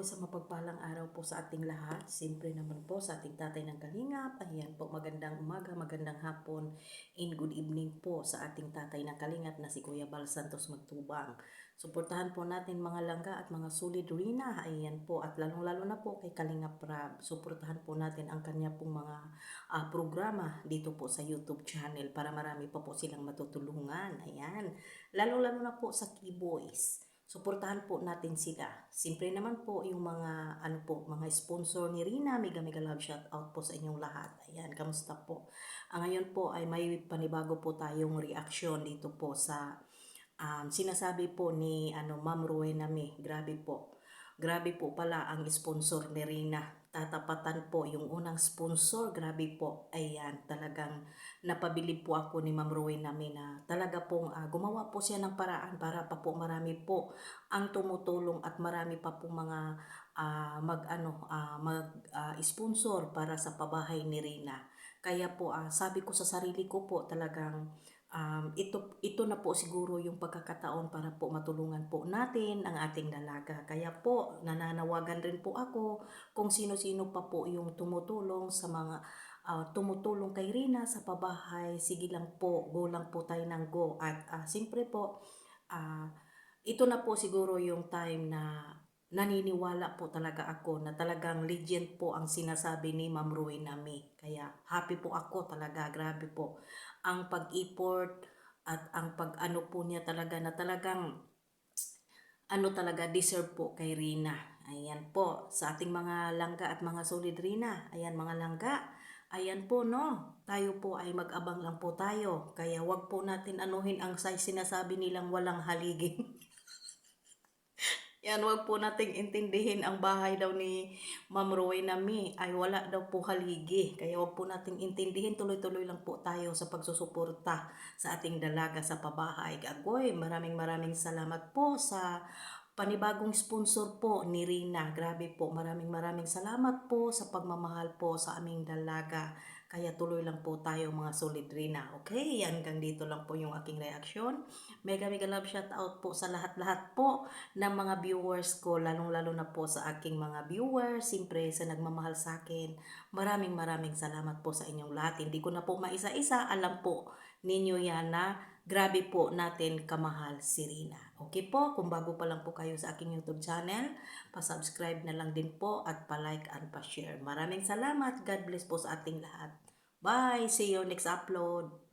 isang mapagpalang araw po sa ating lahat. Siyempre naman po sa ating tatay ng kalingap. Ayan po, magandang umaga, magandang hapon, and good evening po sa ating tatay ng kalingap na si Kuya Bal Santos Magtubang. Suportahan po natin mga langga at mga solid rina. Ayan po, at lalong-lalo na po kay Kalingap Rab. Suportahan po natin ang kanya pong mga ah, programa dito po sa YouTube channel para marami pa po silang matutulungan. Ayan. Lalo-lalo na po sa Keyboys suportahan po natin sila. Siyempre naman po yung mga ano po, mga sponsor ni Rina, mega mega love shout out po sa inyong lahat. Ayan, kamusta po? Ang ngayon po ay may panibago po tayong reaction dito po sa um, sinasabi po ni ano Ma'am Rowena May. Grabe po. Grabe po pala ang sponsor ni Rina. Tatapatan po yung unang sponsor. Grabe po. Ayan, talagang napabili po ako ni Ma'am Rowena May na talaga pong ah, gumawa po siya ng paraan para pa po marami po ang tumutulong at marami pa po mga ah, mag ano ah, mag ah, sponsor para sa pabahay ni Rina. Kaya po ah, sabi ko sa sarili ko po talagang um, ito, ito na po siguro yung pagkakataon para po matulungan po natin ang ating dalaga. Kaya po, nananawagan rin po ako kung sino-sino pa po yung tumutulong sa mga ah, tumutulong kay Rina sa pabahay. Sige lang po, go lang po tayo ng go. At ah, siyempre po, ah, ito na po siguro yung time na naniniwala po talaga ako na talagang legend po ang sinasabi ni Ma'am May. Kaya happy po ako talaga, grabe po. Ang pag-effort at ang pag-ano po niya talaga na talagang ano talaga deserve po kay Rina. Ayan po, sa ating mga langga at mga solid Rina. Ayan mga langga. Ayan po no, tayo po ay mag-abang lang po tayo. Kaya wag po natin anuhin ang size sinasabi nilang walang haligin. Yan, wag po nating intindihin ang bahay daw ni Ma'am Rowena Mi ay wala daw po haligi. Kaya wag po nating intindihin, tuloy-tuloy lang po tayo sa pagsusuporta sa ating dalaga sa pabahay. Agoy, maraming maraming salamat po sa panibagong sponsor po ni Rina. Grabe po, maraming maraming salamat po sa pagmamahal po sa aming dalaga. Kaya tuloy lang po tayo mga solid Rina. Okay, hanggang dito lang po yung aking reaksyon. Mega mega love shout out po sa lahat-lahat po ng mga viewers ko, lalong-lalo na po sa aking mga viewers, siyempre sa nagmamahal sa akin. Maraming maraming salamat po sa inyong lahat. Hindi ko na po maisa-isa, alam po ninyo yan na grabe po natin kamahal si Rina. Okay po, kung bago pa lang po kayo sa aking YouTube channel, pa-subscribe na lang din po at pa-like and pa-share. Maraming salamat. God bless po sa ating lahat. Bye! See you next upload.